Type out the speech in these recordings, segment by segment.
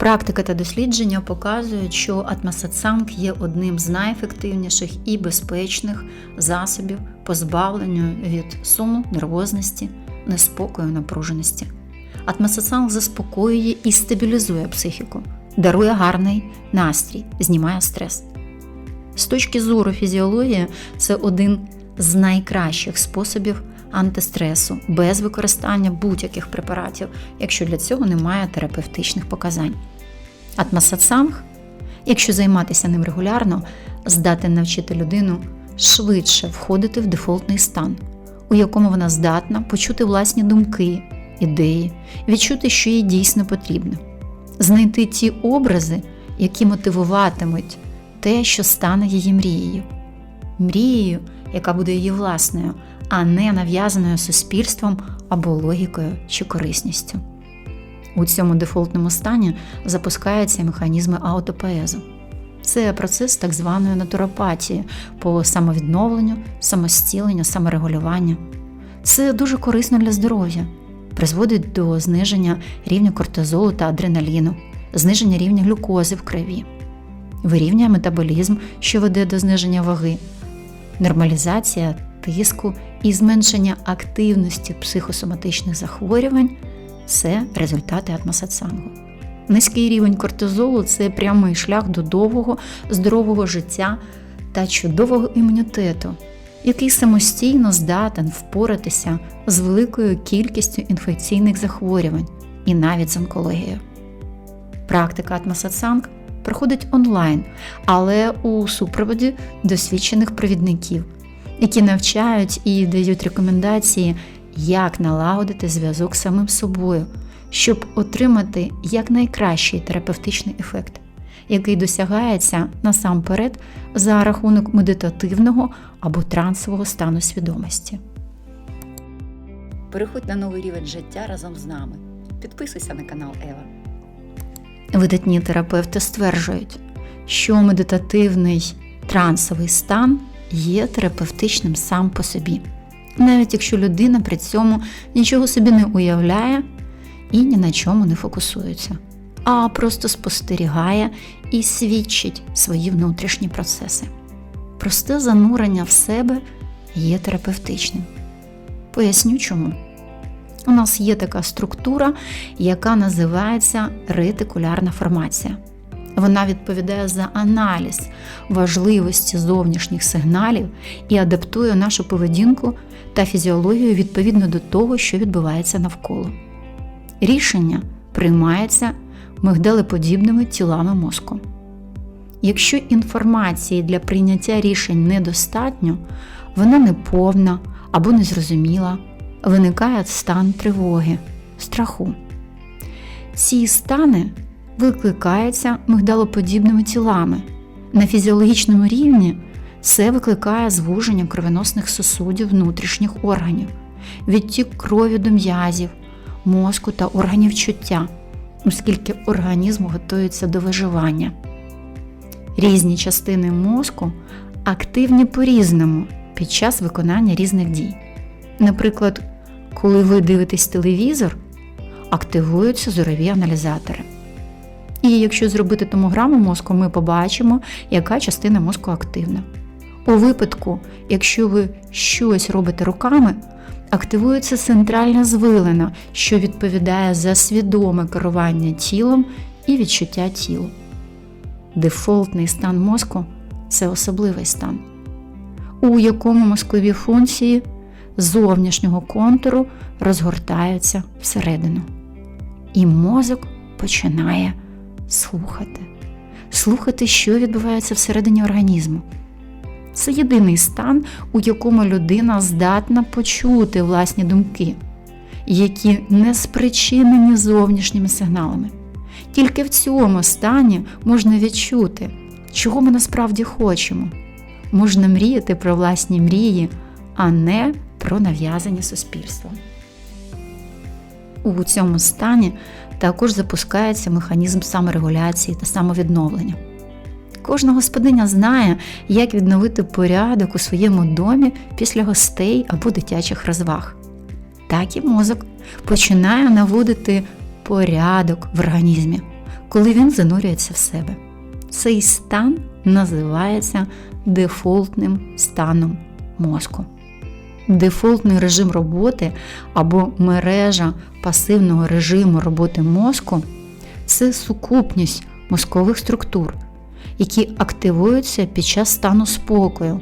Практика та дослідження показують, що атмосатсанг є одним з найефективніших і безпечних засобів позбавлення від суму, нервозності, неспокою, напруженості. Атмосатсанг заспокоює і стабілізує психіку, дарує гарний настрій, знімає стрес. З точки зору фізіології, це один з найкращих способів антистресу без використання будь-яких препаратів, якщо для цього немає терапевтичних показань. Атмасатсанг, якщо займатися ним регулярно, здатен навчити людину швидше входити в дефолтний стан, у якому вона здатна почути власні думки, ідеї, відчути, що їй дійсно потрібно, знайти ті образи, які мотивуватимуть те, що стане її мрією, мрією, яка буде її власною, а не нав'язаною суспільством або логікою чи корисністю. У цьому дефолтному стані запускаються механізми аутопоезу. Це процес так званої натуропатії по самовідновленню, самостіленню, саморегулюванню. Це дуже корисно для здоров'я, призводить до зниження рівня кортизолу та адреналіну, зниження рівня глюкози в крові, вирівнює метаболізм, що веде до зниження ваги, нормалізація тиску і зменшення активності психосоматичних захворювань це результати атмосатсангу. Низький рівень кортизолу це прямий шлях до довгого, здорового життя та чудового імунітету, який самостійно здатен впоратися з великою кількістю інфекційних захворювань і навіть з онкологією. Практика атмосатсанг проходить онлайн, але у супроводі досвідчених провідників, які навчають і дають рекомендації, як налагодити зв'язок з самим собою, щоб отримати якнайкращий терапевтичний ефект, який досягається насамперед за рахунок медитативного або трансового стану свідомості. Переходь на новий рівень життя разом з нами. Підписуйся на канал Ева. Видатні терапевти стверджують, що медитативний трансовий стан є терапевтичним сам по собі, навіть якщо людина при цьому нічого собі не уявляє і ні на чому не фокусується, а просто спостерігає і свідчить свої внутрішні процеси. Просте занурення в себе є терапевтичним. Поясню чому. У нас є така структура, яка називається ретикулярна формація. Вона відповідає за аналіз важливості зовнішніх сигналів і адаптує нашу поведінку та фізіологію відповідно до того, що відбувається навколо. Рішення приймається мигдалеподібними тілами мозку. Якщо інформації для прийняття рішень недостатньо, вона неповна або незрозуміла, виникає стан тривоги, страху. Ці стани викликаються мигдалоподібними тілами. На фізіологічному рівні це викликає звуження кровоносних сосудів внутрішніх органів, відтік крові до м'язів, мозку та органів чуття, оскільки організм готується до виживання. Різні частини мозку активні по-різному під час виконання різних дій. Наприклад, коли ви дивитесь телевізор, активуються зорові аналізатори. І якщо зробити томограму мозку, ми побачимо, яка частина мозку активна. У випадку, якщо ви щось робите руками, активується центральна звилина, що відповідає за свідоме керування тілом і відчуття тілу. Дефолтний стан мозку це особливий стан, у якому мозкові функції зовнішнього контуру розгортаються всередину. І мозок починає слухати, слухати, що відбувається всередині організму. Це єдиний стан, у якому людина здатна почути власні думки, які не спричинені зовнішніми сигналами. Тільки в цьому стані можна відчути, чого ми насправді хочемо. Можна мріяти про власні мрії, а не про нав'язані суспільством. У цьому стані також запускається механізм саморегуляції та самовідновлення. Кожна господиня знає, як відновити порядок у своєму домі після гостей або дитячих розваг. Так і мозок починає наводити порядок в організмі, коли він занурюється в себе. Цей стан називається дефолтним станом мозку. Дефолтний режим роботи або мережа пасивного режиму роботи мозку це сукупність мозкових структур, які активуються під час стану спокою,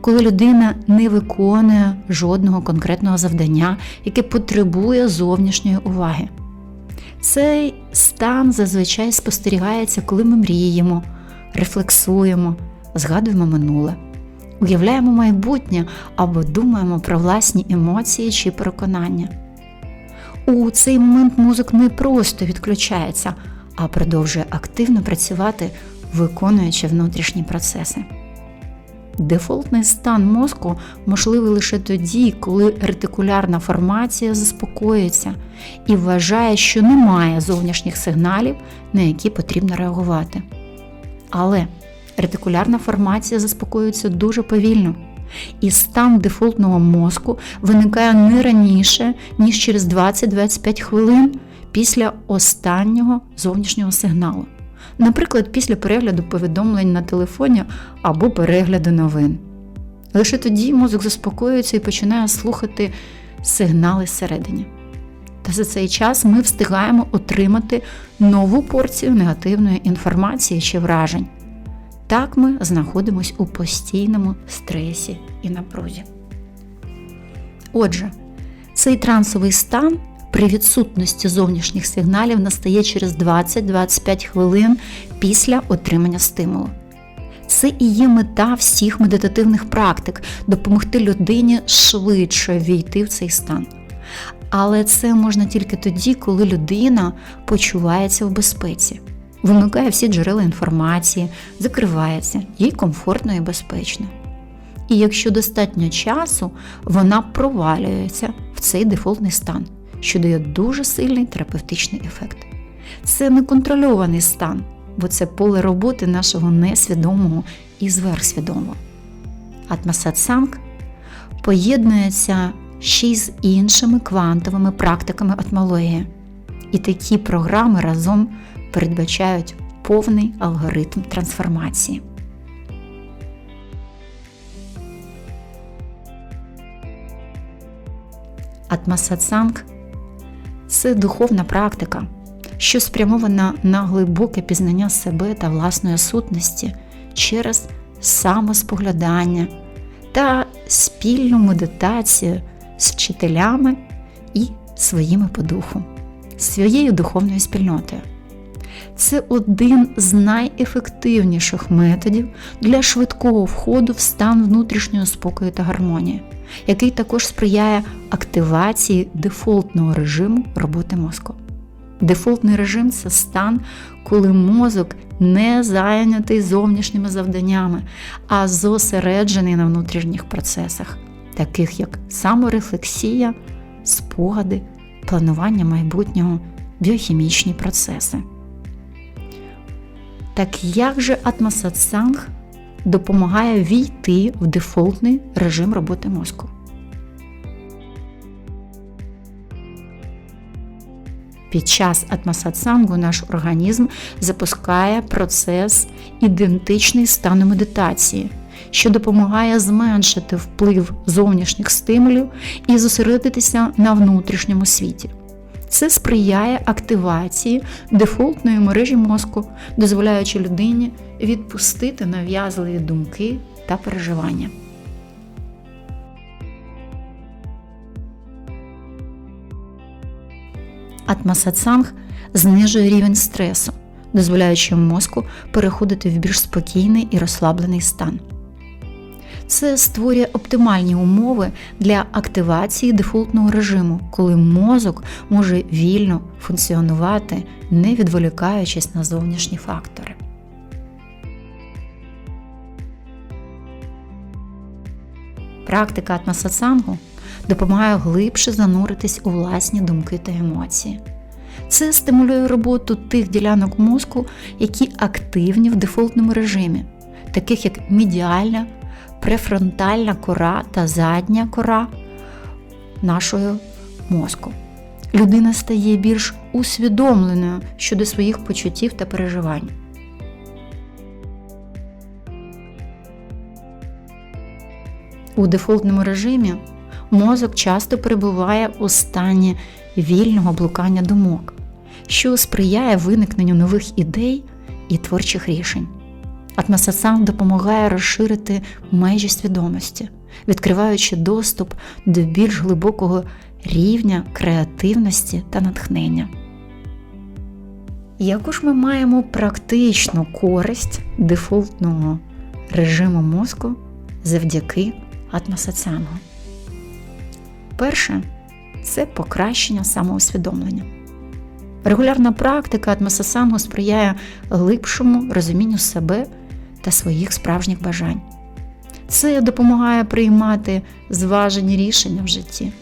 коли людина не виконує жодного конкретного завдання, яке потребує зовнішньої уваги. Цей стан зазвичай спостерігається, коли ми мріємо, рефлексуємо, згадуємо минуле, уявляємо майбутнє або думаємо про власні емоції чи переконання. У цей момент мозок не просто відключається, а продовжує активно працювати, виконуючи внутрішні процеси. Дефолтний стан мозку можливий лише тоді, коли ретикулярна формація заспокоюється і вважає, що немає зовнішніх сигналів, на які потрібно реагувати. Але ретикулярна формація заспокоюється дуже повільно, і стан дефолтного мозку виникає не раніше, ніж через 20-25 хвилин після останнього зовнішнього сигналу. Наприклад, після перегляду повідомлень на телефоні або перегляду новин. Лише тоді мозок заспокоюється і починає слухати сигнали зсередині. Та за цей час ми встигаємо отримати нову порцію негативної інформації чи вражень. Так ми знаходимося у постійному стресі і напрузі. Отже, цей трансовий стан при відсутності зовнішніх сигналів настає через 20-25 хвилин після отримання стимулу. Це і є мета всіх медитативних практик допомогти людині швидше війти в цей стан. Але це можна тільки тоді, коли людина почувається в безпеці, вимикає всі джерела інформації, закривається, їй комфортно і безпечно. І якщо достатньо часу, вона провалюється в цей дефолтний стан що дає дуже сильний терапевтичний ефект. Це неконтрольований стан, бо це поле роботи нашого несвідомого і зверхсвідомого. Атмасатсанг поєднується ще й з іншими квантовими практиками атмології. І такі програми разом передбачають повний алгоритм трансформації. Атмасатсанг це духовна практика, що спрямована на глибоке пізнання себе та власної сутності через самоспоглядання та спільну медитацію з вчителями і своїми по духу, своєю духовною спільнотою. Це один з найефективніших методів для швидкого входу в стан внутрішнього спокою та гармонії, який також сприяє активації дефолтного режиму роботи мозку. Дефолтний режим це стан, коли мозок не зайнятий зовнішніми завданнями, а зосереджений на внутрішніх процесах, таких як саморефлексія, спогади, планування майбутнього, біохімічні процеси. Так як же атмосатсанг допомагає війти в дефолтний режим роботи мозку? Під час атмосатсангу наш організм запускає процес ідентичний стану медитації, що допомагає зменшити вплив зовнішніх стимулів і зосередитися на внутрішньому світі. Це сприяє активації дефолтної мережі мозку, дозволяючи людині відпустити нав'язливі думки та переживання. Атмасатсанг знижує рівень стресу, дозволяючи мозку переходити в більш спокійний і розслаблений стан. Це створює оптимальні умови для активації дефолтного режиму, коли мозок може вільно функціонувати, не відволікаючись на зовнішні фактори. Практика атмасатсангу допомагає глибше зануритись у власні думки та емоції. Це стимулює роботу тих ділянок мозку, які активні в дефолтному режимі, таких як медіальна, префронтальна кора та задня кора нашого мозку. Людина стає більш усвідомленою щодо своїх почуттів та переживань. У дефолтному режимі мозок часто перебуває у стані вільного блукання думок, що сприяє виникненню нових ідей і творчих рішень. Атмасасан допомагає розширити межі свідомості, відкриваючи доступ до більш глибокого рівня креативності та натхнення. Яку ж ми маємо практичну користь дефолтного режиму мозку завдяки атмасацангу? Перше це покращення самоусвідомлення. Регулярна практика атмасасангу сприяє глибшому розумінню себе та своїх справжніх бажань. Це допомагає приймати зважені рішення в житті,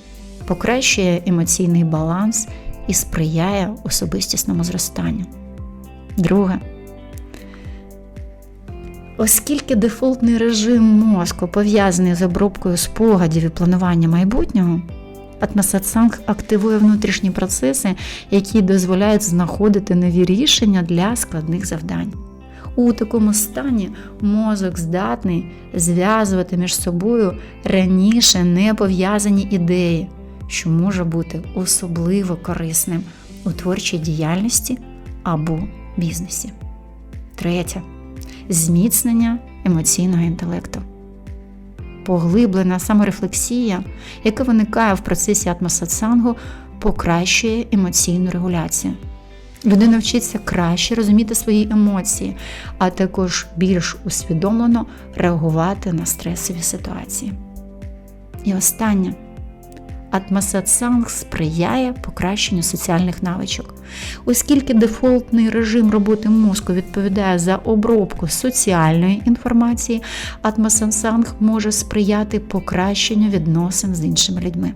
покращує емоційний баланс і сприяє особистісному зростанню. Друге, оскільки дефолтний режим мозку пов'язаний з обробкою спогадів і планування майбутнього, Атмасатсанг активує внутрішні процеси, які дозволяють знаходити нові рішення для складних завдань. У такому стані мозок здатний зв'язувати між собою раніше не пов'язані ідеї, що може бути особливо корисним у творчій діяльності або бізнесі. Третє зміцнення емоційного інтелекту. Поглиблена саморефлексія, яка виникає в процесі атмосатсангу, покращує емоційну регуляцію. Людина вчиться краще розуміти свої емоції, а також більш усвідомлено реагувати на стресові ситуації. І останнє. Атмасатсанг сприяє покращенню соціальних навичок, оскільки дефолтний режим роботи мозку відповідає за обробку соціальної інформації, атмасатсанг може сприяти покращенню відносин з іншими людьми.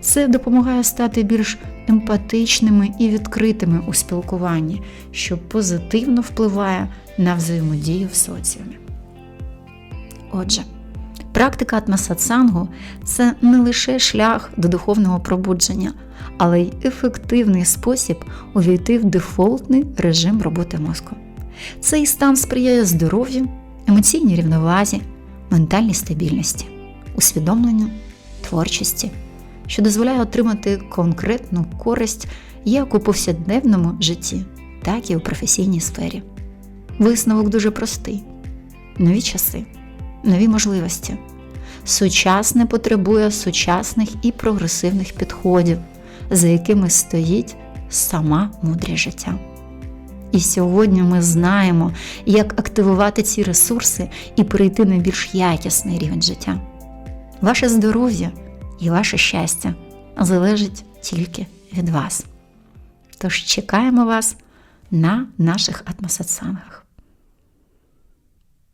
Це допомагає стати більш емпатичними і відкритими у спілкуванні, що позитивно впливає на взаємодію в соціумі. Отже, практика атмасатсангу це не лише шлях до духовного пробудження, але й ефективний спосіб увійти в дефолтний режим роботи мозку. Цей стан сприяє здоров'ю, емоційній рівновазі, ментальній стабільності, усвідомленню, творчості що дозволяє отримати конкретну користь як у повсякденному житті, так і у професійній сфері. Висновок дуже простий: нові часи, нові можливості. Сучасне потребує сучасних і прогресивних підходів, за якими стоїть сама мудрість життя. І сьогодні ми знаємо, як активувати ці ресурси і перейти на більш якісний рівень життя. Ваше здоров'я і ваше щастя залежить тільки від вас. Тож чекаємо вас на наших атмосатсангах.